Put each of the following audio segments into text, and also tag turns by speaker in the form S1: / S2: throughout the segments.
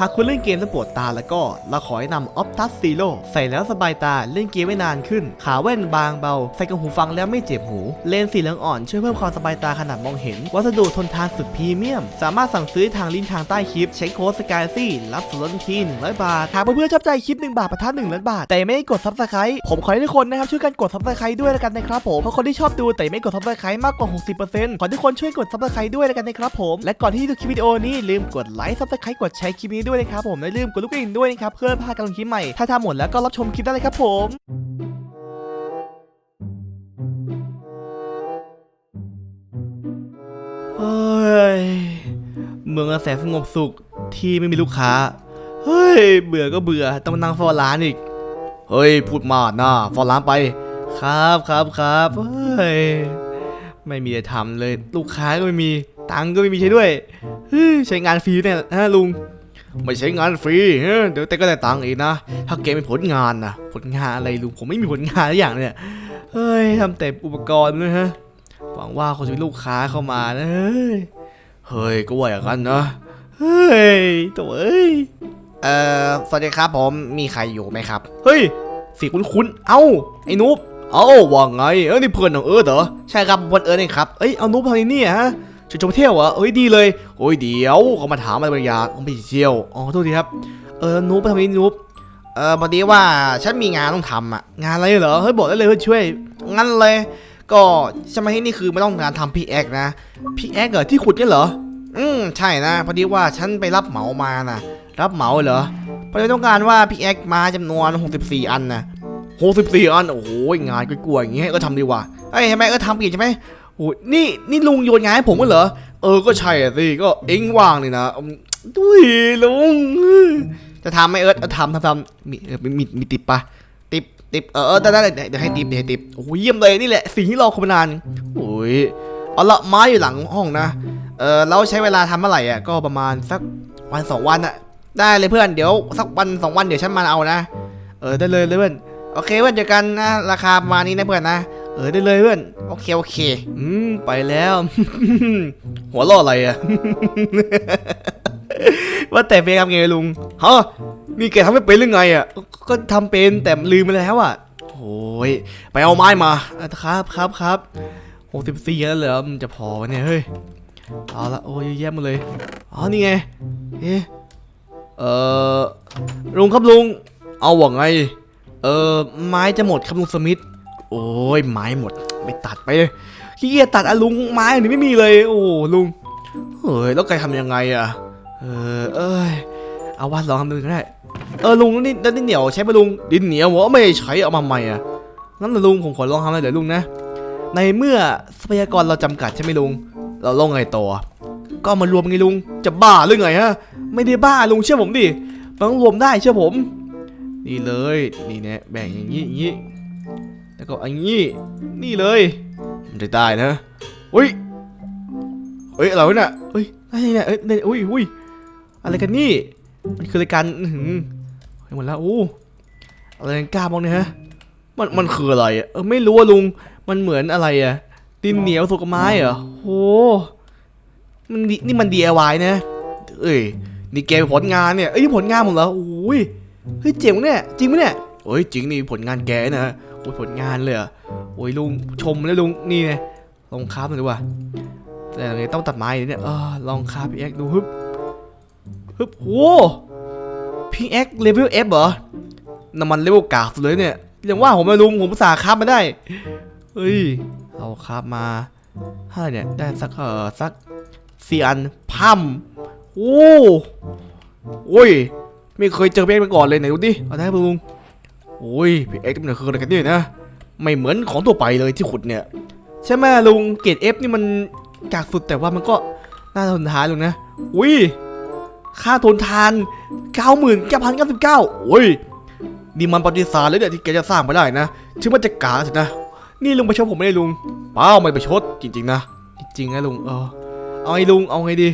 S1: หากคุณเล่นเกมแล้วปวดตาแล้วก็เราขอแนะนำ Optus Zero ใส่แล้วสบายตาเล่นเกมไม่นานขึ้น ขาแว่นบางเบา ใส่กับหูฟังแล้วไม่เจ็บหู เลนส์สีเหลืองอ่อนช่วยเพิ่มความสบายตาขนาดมองเห็น วัสดุทนทานสุดพรีเมียม สามารถสั่งซื้อทางลิงก์ทางใต้คลิป ใช้โค้ดสกายซี่รับส่วนลดทันที100บาทหากเพื่อนๆชอบใจคลิป1บาทประทัด1ล้านบาท แต่ไม่ได้กด Subscribe ผมขอให้ทุกคนนะครับช่วยกันกด Subscribe ด้วยแล้วกันนะครับผมเพราะคนที่ชอบดูแต่ไม่กด Subscribe มากกว่า 60%ขอให้ทุกคนช่วยกด Subscribe ด้วยแล้วกันนะครับผมและก่อนที่ดูคลิปวิดีโอนี้ลืมกดไลค์ Subscribe กดแชร์คลิปนี้ด้วยนะครับผมและลืมกดลูกกระดิ่งด้วยนะครับเพื่อไม่พลาดการลงคลิปใหม่ถ้าทำหมดแล้วก็รับชมคลิปได้เลยครับผมเฮ้ยเมืองแสนสงบสุขที่ไม่มีลูกค้า เฮ้ย เบื่อก็เบื่อต้องมานั่งเฝ้าร้านอีก เฮ้ย พูดมากนะเฝ้าร้านไป ครับครับครับเฮ้ย ไม่มีอะไรทำเลย ลูกค้าก็ไม่มี ตังค์ก็ไม่มีใช้ด้วย เฮ้ย ใช้งานฟรีเนี่ยนะลุง ไม่ใช้งานฟรีเฮ้ยเดี๋ยวแต่ก็ได้ตังค์อีกนะ ถ้าแกมีผลงานนะผลงานอะไรลุงผมไม่มีผลงานอะไรอย่างเนี่ยเฮ้ยทำแต่อุปกรณ์นะฮะหวังว่าคงจะมีลูกค้าเข้ามานะเฮ้ยเฮ้ยก็ว่าอย่างนั้นนะเฮ้ยตัวเอ้ย
S2: เอ่อสวัสดีครับผมมีใครอยู่ไหมครับ
S1: เฮ้ยเสียงคุ้นๆเอ้าไอ้นุ๊บเอ้าว่าไงเอ้ยนี่เพื่อนของเอิร์ธเหรอ
S2: ใช่ครับผมคนเอิร์ธเองครับ
S1: เอ้ยเอานุ๊บทางนี้เนี่ยฮะ จะจะไปเที่ยวเหรอเอ้ยดีเลยโอ้ยเดี๋ยวเขามาถามอะไรบางอย่างเขาไปเที่ยวอ๋อโทษทีครับเออนุ๊บไปทำนี้นุ๊บ
S2: เออพอดีว่าฉันมีงานต้องทำอะ
S1: งานอะไรเหรอเฮ้ยบอกได้เลยเพื่อช่วย
S2: งั้นเลย ก็ใช่ไหมที่นี่คือไม่ต้องการทำพีแอคนะ
S1: พี่แอ๊กเหรอที่ขุดเนี่ยเหรอ
S2: อืมใช่นะพอดีว่าฉันไปรับเหมามานะ
S1: รับเหมาเหรอ
S2: พอดีต้องการว่าพีแอคมาจำนวน 64 อันนะ
S1: หกสิบสี่อันโอ้โหงานกลัวๆอย่างงี้ก็ทำดีว่า
S2: เอ้ยทำไมเออทำผิดใช่ไหม
S1: โอ้ยนี่นี่ลุงโยนงานให้ผมกันเหรอ เออก็ใช่อะสิก็เอ็งว่างนี่นะอืมดุยลุง
S2: จะทำไหมเอิร์ธ
S1: เออทำทำทำมีเออมีมีมีติปปะ
S2: ติปติปเออเออได้ได้ได้เดี๋ยวให้ติปเดี๋ยวให้ติป
S1: โอ้โหเยี่ยมเลยนี่แหละสิ่งที่รอคอยมานานโอ้ย
S2: เอาละไม้อยู่หลังห้องนะเออแล้วใช้เวลาทำเมื่อไหร่อะ
S1: ก็ประมาณสัก
S2: วันสองวันอะได้เลยเพื่อนเดี๋ยวสักวันสองวันเดี๋ยวฉันมาเอานะ
S1: เออได้เลยเลยเพื่อน
S2: โอเคเพื่อนเจอกันนะราคาประมาณนี้นะเพื่อนนะ
S1: เออได้เลยเพื่อน
S2: โอเคโอเค
S1: อืมไปแล้ว หัวล้ออะไรอะ ว่าแต่เป็นทำไงลุงฮะนี่แกทำไม่เป็นหรือไงอะก็ก็ทำเป็นแต่ลืมไปแล้วอะโอ้ยไปเอาไม้มาอะครับครับครับหกสิบสี่แล้วเหรอมันจะพอวะเนี่ยเฮ้ยเอาละโอ้ยเยอะแยะหมดเลยอ๋อนี่ไงเอ๊ะเออลุงครับลุงเอาว่าไงเออไม้จะหมดครับลุงสมิธ โอ้ยไม้หมดไปตัดไปเลยขี้เกียจตัดอะลุงไม้อันนี้ไม่มีเลย โอ้ลุงเฮ้ยแล้วแกทำยังไงอะเออเอ้ยเอาวาดลองทำดูก็ได้เออลุงนี่ดินเหนียวใช้ไหมลุงดินเหนียวผมว่าไม่ใช้เอามาใหม่อะงั้นเหรอลุงผมขอลองทำเลยเดี๋ยวลุงนะในเมื่อทรัพยากรเราจำกัดใช่ไหมลุง เราลงไงต่อก็มารวมไงลุง จะบ้าหรือไงฮะ ไม่ได้บ้าลุงเชื่อผมดิมันต้องรวมได้เชื่อผม นี่เลย นี่เนี่ยแบ่งอย่างนี้อย่างนี้ แล้วก็อันนี้นี่เลยมันจะได้นะอุ้ยเฮ้ยอะไรวะเนี่ยเฮ้ยอะไรเนี่ยเอ้ยเนี่ยอุ้ยอุ้ยอะไรกันนี่มันคือรายการหือเฮ้ยหมดแล้วอู้อะไรกันกล้าบ้างเนี่ยฮะมันมันคืออะไรอะเออไม่รู้อะลุงมันเหมือนอะไรอะดินเหนียวสุกไม้เหรอโหมันนี่มัน DIY นะเอ้ยนี่แกผลงานเนี่ยเอ้ยผลงานผมเหรอโอ้ยเฮ้ยเจ๋งเนี่ยจริงไหมเนี่ย โอ้ยจริงนี่ผลงานแกนะโอ้ยผลงานเลยอะโอ้ยลุงชมแล้วลุงนี่ไงลองคราฟหน่อยดีกว่าแต่ยังไงต้องตัดไม้เนี่ยเออลองคาฟพี่แอ็กดูฮึบฮึบโอ้พี่แอ็กเลเวลเอฟเหรอน้ำมันเลเวลกากสุดเลยเนี่ยยังว่าผมไม่ลุงผมภาษาคาฟมาได้เฮ้ยเอาคาฟมาห้าเนี่ยได้สักเออสักสี่อันพัมโอ้โอ้ย ไม่เคยเจอพี่เอ็กมาก่อนเลยไหนดูดิเอาได้ปะลุง โอ้ยพี่เอ็กซ์มันคืออะไรกันเนี่ยนะ ไม่เหมือนของทั่วไปเลยที่ขุดเนี่ย ใช่ไหมลุงเกรดเอฟนี่มันกากสุดแต่ว่ามันก็น่าทนทานลุงนะ อุ้ย ค่าทนทาน 99,099โอ้ยดีมันประวัติศาสตร์เลยเนี่ยที่แกจะสร้างมาได้นะถึงมันจะกากสินะ นี่ลุงไปชดผมไม่ได้ลุงเปล่าไม่ไปชดจริง ๆ นะ จริงๆนะลุงเออเอาไงลุงเอาไงดี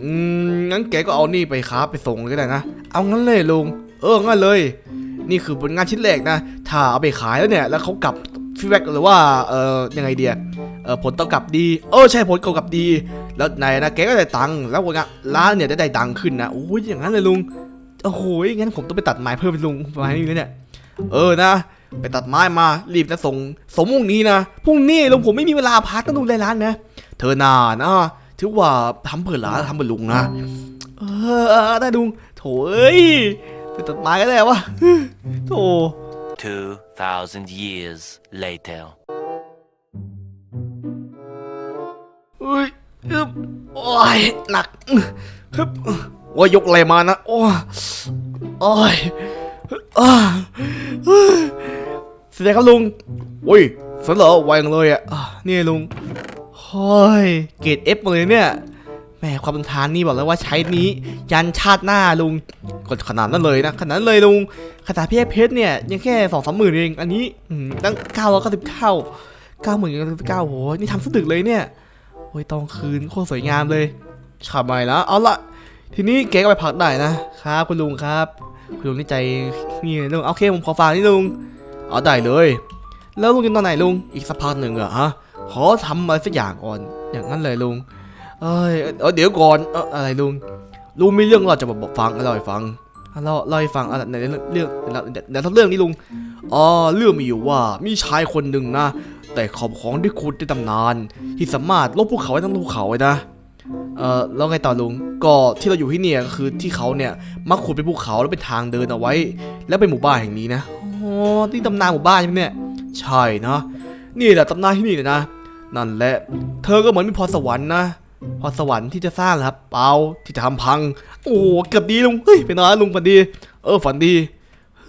S1: อืมงั้นแกก็เอานี่ไปค้าไปส่งเลยก็ได้นะ เอางั้นเลยลุง เอองั้นเลย นี่คือผลงานชิ้นแรกนะ ถ้าเอาไปขายแล้วเนี่ย แล้วเขากลับฟีดแบ็กหรือว่า เออยังไงเดียเออผลตอบกลับดี เออใช่ผลตอบกลับดี แล้วนายนะแกก็ได้ตังค์แล้วงานร้านเนี่ยได้ได้ตังค์ขึ้นนะโอ้ยอย่างนั้นเลยลุงโอ้โหงั้นผมต้องไปตัดไม้เพิ่มเป็นลุงประมาณนี้เลยเนี่ย เออนะ ไปตัดไม้มารีบนะส่งสมุ่งนี้นะพรุ่งนี้ลุงผมไม่มีเวลาพักต้องดูแลร้านนะ เธอนานะถือว่าทำเผื่อร้านทำเผื่อลุงนะเออเออได้ลุงโถเอ้ย ไปตัดไม้ก็ได้วะโถ
S3: 2,000 years later.
S1: เอ้ยอึบโอ้ยหนักฮึบว่ายกอะไรมานะ โอ้ยโอ้ยอ่าเสร็จแล้วครับลุงโอ้ยเสร็จแล้วไวจังเลยอะอะนี่ลุงเฮ้ยเกรดเอฟมาเลยเนี่ย แหมความเป็นทานนี่บอกแล้วว่าใช้นี้ยันชาติหน้าลุงก็ขนาดนั้นเลยนะขนาดนั้นเลยลุงขนาดพี่เพชรเนี่ยยังแค่สองสามหมื่นเองอันนี้ตั้งเก้าร้อยเก้าสิบเก้าเก้าหมื่นเก้าสิบเก้าโหนี่ทำสุดดึกเลยเนี่ยโอ้ยตองคืนโคตรสวยงามเลยขับไปแล้วเอาละทีนี้แกก็ไปพักได้นะครับคุณลุงครับ คุณลุงนี่ใจนี่ลุงโอเคผมขอฝากนี่ลุงเอาได้เลย แล้วลุงจะตอนไหนลุงอีกสักพักหนึ่งอะฮะขอทำอะไรสักอย่างก่อนอย่างนั้นเลยลุง เอ้ยเอเดี๋ยวก่อนอะไรลุงลุงมีเรื่องเราจะมาบอกฟังเล่าให้ฟังเล่าเล่าให้ฟังอะไรในเรื่องเรื่องเดี๋ยวเดี๋ยวเรื่องนี้ลุงอ๋อเรื่องมีอยู่ว่ามีชายคนหนึ่งนะ แต่ขอบของที่ขุดในตำนาน ที่สามารถลบภูเขาไว้ทั้งภูเขาเลยนะเอ่อแล้วไงต่อลุงก็ที่เราอยู่ที่เนี่ยคือที่เขาเนี่ยมาขุดเป็นภูเขาแล้วเป็นทางเดินเอาไว้ แล้วเป็นหมู่บ้านแห่งนี้นะอ๋อที่ตำนานหมู่บ้านใช่ไหมเนี่ยใช่นะนี่แหละตำนานที่นี่เลยนะ นั่นแหละ เธอก็เหมือนมีพรสวรรค์นะ พรสวรรค์ที่จะสร้างครับ เปล่าที่จะทำพัง โอ้โหเกือบดีลุงเฮ้ยเป็นไงลุงฝันดี เออฝันดี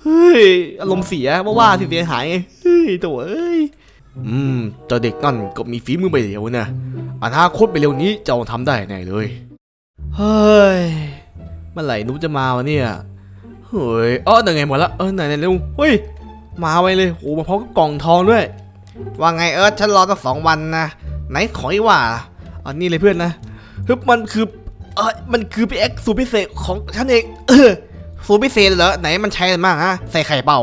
S1: เฮ้ยอารมณ์เสียว่าว่าสิเสียหายไงเฮ้ยตัวเอ้ยอืมเจ้าเด็กนั่นก็มีฝีมือไปเร็วนะอนาคตไปเร็วนี้เจ้าทำได้แน่เลยเฮ้ยเมื่อไหร่นุ๊กจะมาวะเนี่ยเฮ้ยเออไหนไงหมดละเออไหนไหนเร็วเฮ้ยมาไวเลยโหมาพร้อมกับกล่องทองด้วย
S2: ว่าไงเอิร์ธฉันรอตั้งสองวันนะไหนขออีกว่า
S1: อันนี้เลยเพื่อนนะฮึบมันคือเออมันคือพีเอ็กสูตรพิเศษของฉันเองเออ
S2: สูตรพิเศษเหรอไหนมันใช้อะไรบ้างฮะใส่ไข่เป่า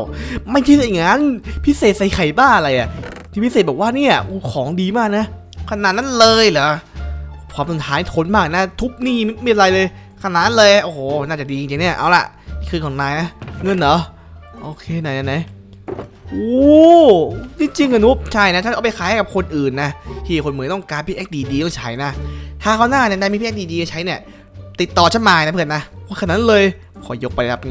S1: ไม่ใช่อย่างนั้นพิเศษใส่ไข่บ้าอะไรอะที่พิเศษบอกว่าเนี่ยอูของดีมากนะ
S2: ขนาดนั้นเลยเหรอ
S1: ความทนทานทนมากนะ ทุบนี่ไม่ไม่เป็นไรเลย
S2: ขนาดเลยโอ้โหน่าจะดีจริงๆเนี่ยเอาล่ะ คือของนายนะ
S1: เงินเหรอโอเคไหนไหนไหน โอ้จริงๆอะนุ๊บ
S2: ใช่นะ ถ้าเอาไปขายให้กับคนอื่นนะที่คนเหมือนต้องการพี่เอ็กดีๆต้องใช้นะ ถ้าเขาหน้าเนี่ยนายมีพี่เอ็กดีๆใช้เนี่ย ติดต่อฉันมานะเพื่อนนะ
S1: ว่าขนาดเลยขอยกไปครับ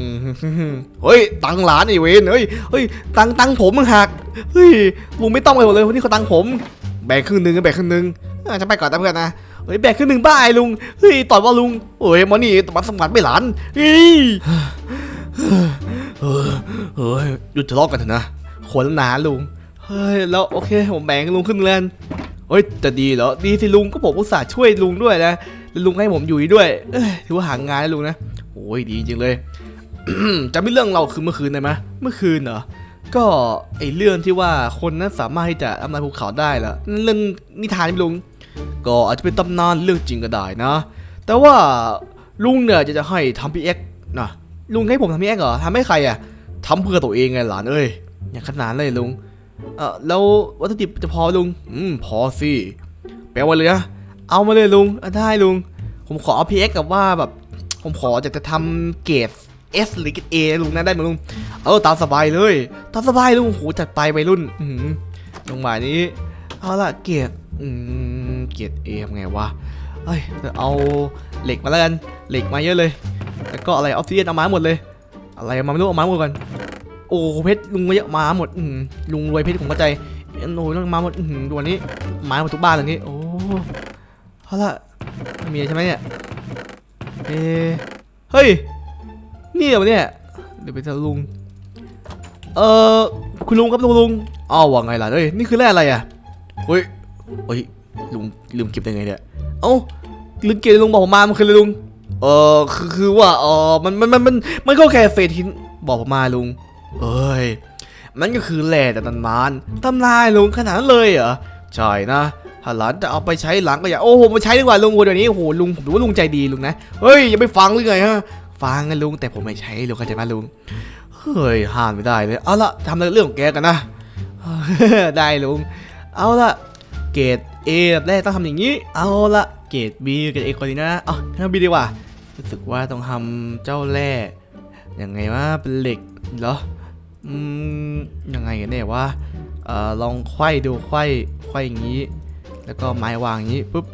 S1: เฮ้ย ตังหลานไอ้เวนเฮ้ย เฮ้ย ตังตังผมมึงหัก เฮ้ย ลุงไม่ต้องไปหมดเลยวันนี้เขาตังผม แบ่งครึ่งหนึ่งก็แบ่งครึ่งหนึ่ง
S2: ออฉันไปก่อนนะเพื่อนนะ
S1: เฮ้ย แบ่งครึ่งหนึ่งบ้าไอ้ลุง เฮ้ยต่อยว่าลุงเฮ้ยมานี่มาสมัครไม่หลานเฮ้ยเฮ้ยเฮ้ยหยุดทะเลาะกันเถอะนะ ขนหนาลุง เฮ้ย แล้วโอเค ผมแบ่งลุงครึ่งแล้วกันเฮ้ยจะดีเหรอ ดีสิลุงก็ผมอุตส่าห์ช่วยลุงด้วยนะแล้วลุงให้ผมอยู่ด้วยเอ้ยถือว่าหางานให้ลุงนะโอ้ยดีจริงเลยจะไม่เรื่องเราคือเมื่อคืนได้ไหมเมื่อคืนเหรอก็ไอเรื่องที่ว่าคนนั้นสามารถที่จะทำลายภูเขาได้ละนั่นเรื่องนิทานไหมลุง ก็อาจจะเป็นตำนานเรื่องจริงก็ได้นะ แต่ว่าลุงเนี่ยจะจะให้ทำพีเอ็กนะลุงให้ผมทำพีเอ็กเหรอทำให้ใครอะทำเพื่อตัวเองไงหลานเอ้ย อย่างขนาดเลยลุง เออแล้ววัตถุดิบจะพอลุง อืมพอสิแปลว่าเลยนะเอามาเลยลุงได้ลุง ผมขอเอาพีเอ็กกับว่าแบบ ผมขอจะจะทำเกรด S หรือเกรด A ลุงนะได้ไหมลุง เออตามสบายเลยตามสบายลุงโหจัดไปวัยรุ่น อืมลงมานี้ เอาละเกียรติอืมเกียรติเอทำไงวะเอ้ยเดี๋ยวเอาเหล็กมาแล้วกัน เหล็กมาเยอะเลย แล้วก็อะไรออฟซิเดียนเอามาหมดเลย อะไรมาไม่รู้เอามาหมดก่อน โอ้เพชรลุงเยอะมาหมดอืลุงรวยเพชรผมเข้าใจโอ้ยต้องมาหมดอืมดูวันนี้มาหมดทุกบ้านเลยนี่โอ้เอาละม่มีอะไรใช่ไหมเนี่ยเอะเฮ้ยนี่เหรอเนี่ยเดี๋ยวไปเจอลุงเออคุณลุงครับลุงลุงอ้าวว่าไงล่ะเอ้ยนี่คือแร่อะไรอะเฮ้ยเฮ้ยลุงลืมเก็บได้ไงเนี่ยเอ้าลืมเก็บลุงบอกผมมามันคืออะไรลุงเออคือคือว่าเออมันมันมันมันมันก็แค่เศษหินบอกผมมาลุง เอ้ยมันก็คือแร่แต่ตำนานตำนานลุงขนาดนั้นเลยเหรอใช่นะถ้าหลานจะเอาไปใช้หลังก็อย่าโอ้โหมาใช้ดีกว่าลุงโอ้เดี๋ยวนี้โอ้โหลุงผมรู้ว่าลุงใจดีลุงนะเฮ้ยอย่าไปฟังหรือไงฮะฟังกันลุงแต่ผมไม่ใช้ลุงเข้าใจไหมลุงเฮ้ยห้ามไม่ได้เลยเอาละทำเรื่องของแกกันนะได้ลุงเอาละเกรด A แบบแรกต้องทำอย่างนี้ เอาละเกรด B เกรด A ก่อนดีนะอ๋อทำ B ดีกว่ารู้สึกว่าต้องทำเจ้าแร่ยังไงวะเป็นเหล็กเหรอ อืมยังไงกันเนี่ยวะเอ่อลองไขว้ดูไขว้ไขว้อย่างนี้ แล้วก็ไม้วางอย่างนี้ปุ๊บ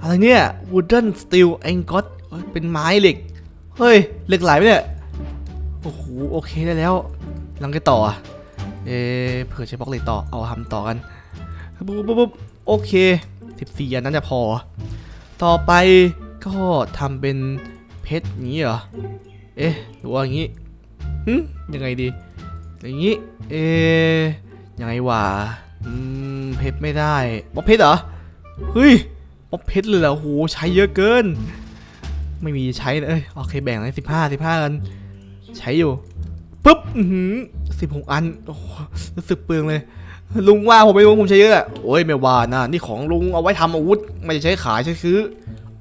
S1: อะไรเนี่ย wooden steel ingot เอ้ยเป็นไม้เหล็ก เฮ้ยเหล็กไหลไหมเนี่ยโอ้โหโอเคได้แล้วลังไงต่ออะเอเผื่อใช้บล็อกเหล็กต่อเอาทำต่อกันปุ๊บปุ๊บปุ๊บโอเค14อันนั้นจะพอ ต่อไปก็ทำเป็นเพชรงนี้เหรอเอ๊ะหรือว่าอย่างนี้หึยังไงดี อย่างนี้ เอยังไงวะอืมเพชรไม่ได้บล็อกเพชรเหรอ เฮ้ยบล็อกเพชรเลยเหรอโหใช้เยอะเกิน ไม่มีใช้เลย โอเคแบ่งให้สิบห้าสิบห้ากัน ใช้อยู่ปุ๊บอือหือสิบหกอันโอ้รู้สึกเปลืองเลย ลุงว่าผมไม่รู้ผมใช้เยอะอะโอ้ยไม่ว่านะนี่ของลุงเอาไว้ทำอาวุธ ไม่ได้ใช้ขายใช้ซื้อ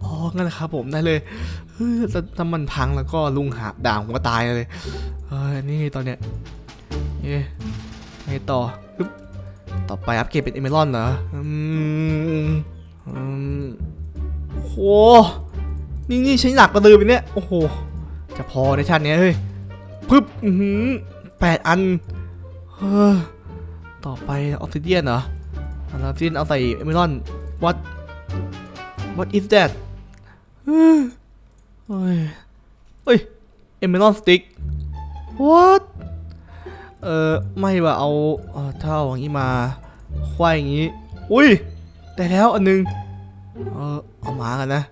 S1: อ๋องั้นนะครับผมได้เลยเฮ้ยแต่ถ้ามันพังแล้วก็ลุงหาด่าผมก็ตายเลยเฮ้ยนี่ตอนเนี้ย เอ๊ะไงต่อปึ๊บต่อไปอัปเกรดเป็นเอเมรอนเหรอ อืม อืมโห นี่นี่ใช้หนักกระดือไปเนี่ย โอ้โห จะพอในชาตินี้เฮ้ยปึ๊บอือหือแปดอัน เฮ้อ ต่อไปออฟซิเดียนเหรอออฟซิเดียนเอาใส่เอเมรอน what what is that เฮ้ย เฮ้ยเฮ้ยเอเมรอนสติ๊ก what เออไม่ว่าเอาเอ่อถ้าเอาอย่างนี้มาควายอย่างนี้ อุ้ยได้แล้วอันหนึง เออเอามากันนะ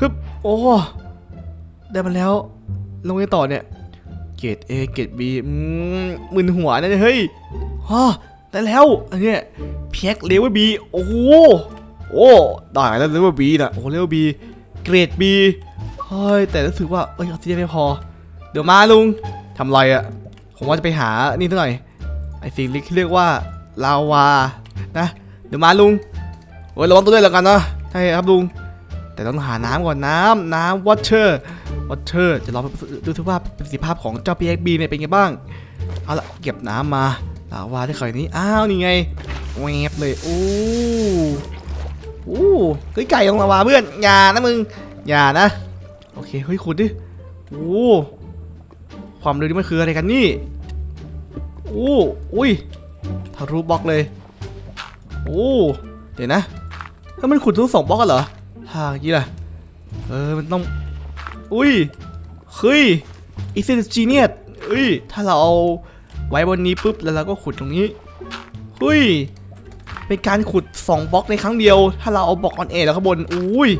S1: ฮึบโอ้ได้มาแล้ว ลงไปต่อเนี่ยเกรด A เกรด B อืมมึนหัวนะเนี่ยเฮ้ยฮะได้แล้วอันเนี้ยเพียกเลเวล B โอ้โหโอ้ได้แล้วเลเวล B นะโอ้เลเวล B เกรด B เฮ้ยแต่รู้สึกว่าเอ้ยออกซิเจนไม่พอ เดี๋ยวมาลุงทำไรอะ ผมว่าจะไปหานี่ซะหน่อยไอสิ่งที่เรียกว่าลาวานะเดี๋ยวมาลุงโอ้ยระวังตัวด้วยแล้วกันนะใช่ครับลุง แต่ต้องหาน้ำก่อนน้ำน้ำวอเชอร์วอเชอร์จะลองดูสิว่าประสิทธิภาพของเจ้า PXB เนี่ยเป็นไงบ้างเอาละเก็บน้ำมาลาวาที่เขาอย่างนี้อ้าวนี่ไงแวบเลยโอ้โอ้เฮ้ยไก่ลงลาวาเพื่อนอย่านะมึงอย่านะโอเคเฮ้ยขุดดิโอ้ ความเร็วนี่มันคืออะไรกันนี่โอ้อุ้ยทะลุบล็อกเลยโอ้เดี๋ยวนะถ้ามันขุดทั้งสองบล็อกกันเหรอทางนี้ล่ะเออมันต้องอุ้ยเฮ้ยอีเซนจีเนียสเอ้ยถ้าเราเอาไว้บนนี้ปุ๊บแล้วเราก็ขุดตรงนี้เฮ้ยเป็นการขุด 2บล็อกในครั้งเดียว ถ้าเราเอาบล็อกออนเอแล้วข้างบนอุ้ย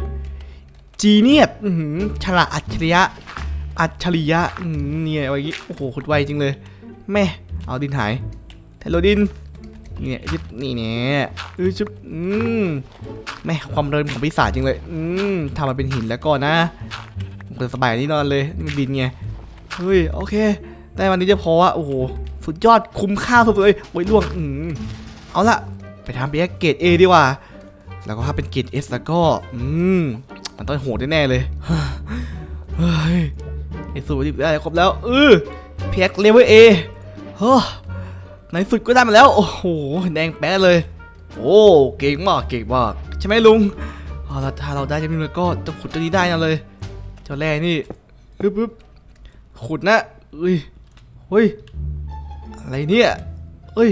S1: จีเนียสอื้อหือฉลาดอัจฉริยะ อัจฉริยะเนี่ยไว้อย่างงี้โอ้โหขุดไวจริงเลยแม่เอาดินหายเทโลดินเนี่ยชิบนี่เนี่ยเออชิบอืมแม่ความเร็วของปีศาจจริงเลย อืมทำมาเป็นหินแล้วก่อนนะผมเปิดสบายนี่นอนเลยมันดินไงเฮ้ยโอเคได้วันนี้จะพออะโอ้โหสุดยอดคุ้มค่าสุดเลยโอ้ยล่วงอืมเอาละไปทำเปียกเกรด A ดีกว่า แล้วก็ถ้าเป็นเกรด S แล้วก็ อืมมันต้องโหดแน่เลยเฮ้ย ไอ้สูตรได้ครบแล้วเออเพียกเลเวล A เฮ้อในสุดก็ได้มาแล้ว โอ้โห แดงแป๊ดเลย โอ้ เก่งมาก เก่งมาก ใช่ไหมลุงเอาละถ้าเราได้จะมีเลยก็ต้องขุดตัวนี้ได้นะเลย เจ้าแร่นี่ปึ๊บปึ๊บขุดนะเอ้ยเฮ้ย อะไรเนี่ยเอ้ย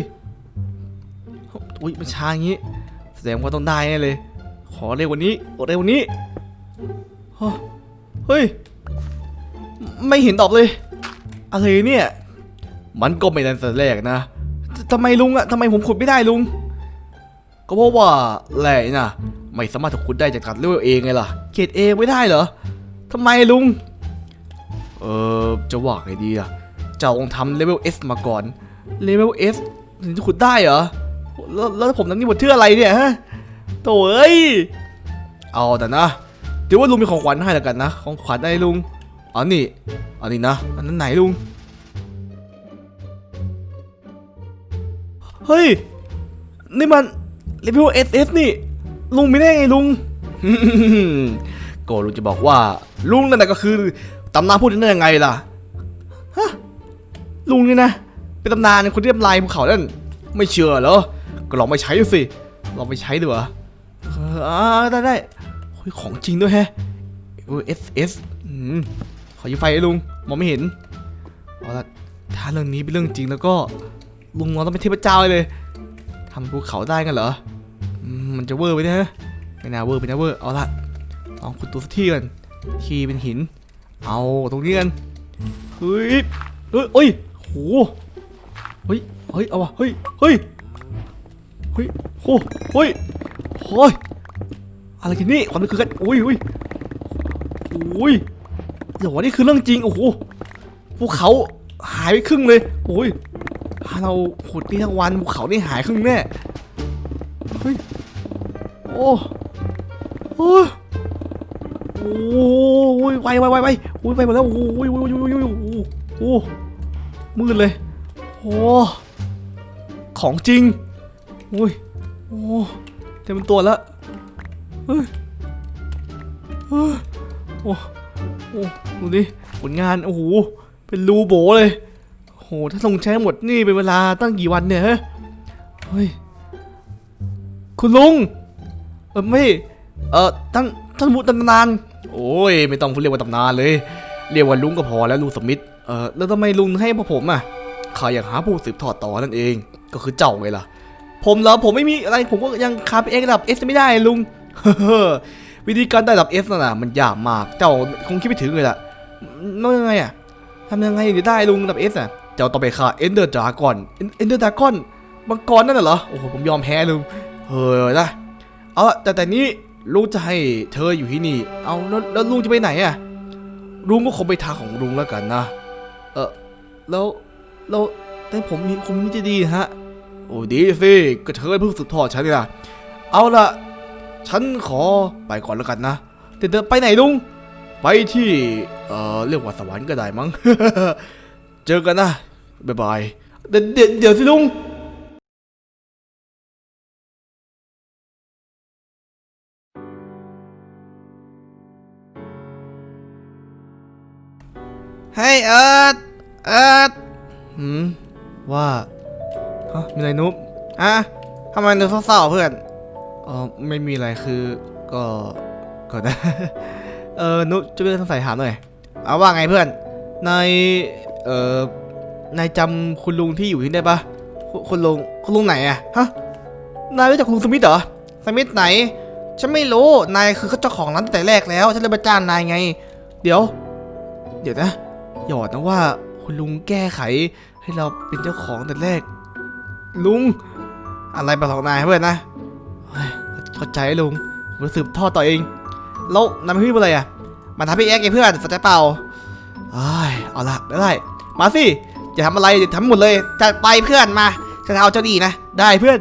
S1: อุ้ยมันช้าอย่างงี้ แสดงว่าต้องได้แน่เลย ขอเร็วกว่านี้เร็วกว่านี้ เฮ้ย ไม่เห็นตอบเลย อะไรเนี่ย มันก็ไม่ได้แต่แรกนะทำไมลุงอะทำไมผมขุดไม่ได้ลุง ก็เพราะว่าแหล่น่ะ ไม่สามารถจะขุดได้จากการเลเวลเองไงล่ะเกรดเองไม่ได้เหรอทำไมลุง เออจะว่าไงดีอะเจ้าต้องทำเลเวล S มาก่อน เลเวล S ถึงจะขุดได้เหรอ แล้วแล้วผมนั้นนี่หมดเชื่ออะไรเนี่ยฮะโถ่เอ้ย เอาแต่นะเดี๋ยวว่าลุงมีของขวัญให้แล้วกันนะ ของขวัญอะไรลุง อ๋อนี่อันนี้นะ อันนั้นไหนลุง เฮ้ย นี่มันรีวิว SF นี่ ลุงไม่ได้ไงลุงก็ลุงจะบอกว่า ลุงนั่นแหละก็คือตำนานพูดนั้นได้ยังไงล่ะ ฮะ ลุงนี่นะ เป็นตำนานคนที่ทำลายภูเขานั่น ไม่เชื่อเหรอ ก็ลองไปใช้ดูสิ ลองไปใช้ดูเหรอเอออ่าได้ได้เฮ้ยของจริงด้วยแฮะเออ S S อืม ขอยืมไฟให้ลุงมองไม่เห็นเอาละถ้าเรื่องนี้เป็นเรื่องจริงแล้วก็ลุงเราต้องเป็นเทพเจ้าเลยทำภูเขาได้กันเหรอมันจะเวอร์ไปนะไม่น่าเวอร์ไปนะเวอร์เอาละลองขุดตัวสักที่กันที่เป็นหิน เอาตรงนี้กันเฮ้ยเฮ้ยเฮ้ยโหเฮ้ยเฮ้ยเอาวะเฮ้ยเฮ้ยเฮ้ยโหเฮ้ยโอ้ยอะไรกันนี่ความเป็นคือกันโอ้ยโอ้ยโอ้ย เดี๋ยวนี่คือเรื่องจริง โอ้โห ภูเขาหายไปครึ่งเลย โอ้ย ถ้าเราขุดนี่ทั้งวันภูเขานี่หายครึ่งแน่ เฮ้ย โอ้โอ้โอ้ยไวไวไวไวโอ้ยไวหมดแล้ว โอ้ยโอ้ยโอ้ยโอ้ยโอ้ยโอ้มืดเลย โอ้ของจริง โอ้ย โอ้เต็มตัวแล้วเฮ้ยเฮ้ยโอ้ โอ้ดูดิผลงานโอ้โหเป็นรูโบเลยโอ้โหถ้าลงใช้หมดนี่เป็นเวลาตั้งกี่วันเนี่ยฮะเฮ้ยคุณลุงเออไม่เออตั้งท่านมุตำนาน โอ้ยไม่ต้องเรียกว่าตำนานเลย เรียกว่าลุงก็พอแล้วลุงสมิธเออแล้วทำไมลุงให้พวกผมอะข้าอยากหาผู้สืบทอดต่อนั่นเอง ก็คือเจ้าไงล่ะ ผมเหรอผมไม่มีอะไรผมก็ยังคาไปเองระดับเอสไม่ได้ลุง วิธีการได้ระดับเอสน่ะนะมันยากมาก เจ้าคงคิดไม่ถึงเลยล่ะน้องยังไงอะทำยังไงถึงได้ลุงระดับเอสอะ เจ้าต้องไปฆ่าเอนเดอร์ดากอนเอนเดอร์ดากอนมังกรนั่นน่ะเหรอ โอ้โหผมยอมแพ้ลุงเฮ้ยนะเอาละแต่แต่นี้ลุงจะให้เธออยู่ที่นี่ เอาแล้วแล้วลุงจะไปไหนอะลุงก็คงไปทางของลุงแล้วกันนะ เออแล้วแล้วแต่ผมมีคุณจะดีฮะ โอ้ดีสิก็เธอเพิ่งสืบทอดฉันนี่นะเอาละ ฉันขอไปก่อนแล้วกันนะแต่เธอไปไหนลุง ไปที่ เอ่อ เรียกว่าสวรรค์ก็ได้มั้ง เจอกันนะ บ๊ายบายเดี๋ยวเดี๋ยวเดี๋ยวสิลุง
S2: เฮ้ยเอิร์ดเอิร์ด
S1: หืมว่าฮะมีอะไรนุ๊บ
S2: อะทำไมดูเศร้าๆเพื่อน
S1: เออไม่มีอะไรคือก็ก็ได้เออนุจะเป็นต้องใส่ถามหน่อย
S2: เอาว่าไงเพื่อน
S1: นายเออนายจำคุณลุงที่อยู่ที่นี่ได้ปะ
S2: คุณคุณลุงคุณลุงไหนอะ
S1: ฮะนายรู้จักคุณลุงสมิธเหรอ
S2: สมิธไหนฉันไม่รู้นายคือเจ้าของร้านตั้งแต่แรกแล้วฉันเลยมาจ้างนายไง
S1: เดี๋ยว เดี๋ยวนะหยอดนะว่าคุณลุงแก้ไขให้เราเป็นเจ้าของแต่แรก ลุง
S2: อะไรประหลอกนายเพื่อนนะ
S1: เข้าใจลุงผมจะสืบทอดต่อเอง
S2: แล้วนายไม่พูดอะไรอะมาทำพี่แอ๊กไงเพื่อนสนใจเปล่า
S1: เอ้ยเอาละไม่ได้ มาสิ
S2: จะทำอะไรจะทำหมดเลยจัดไปเพื่อนมาจะเอาเจ้าดีนะ
S1: ได้เพื่อน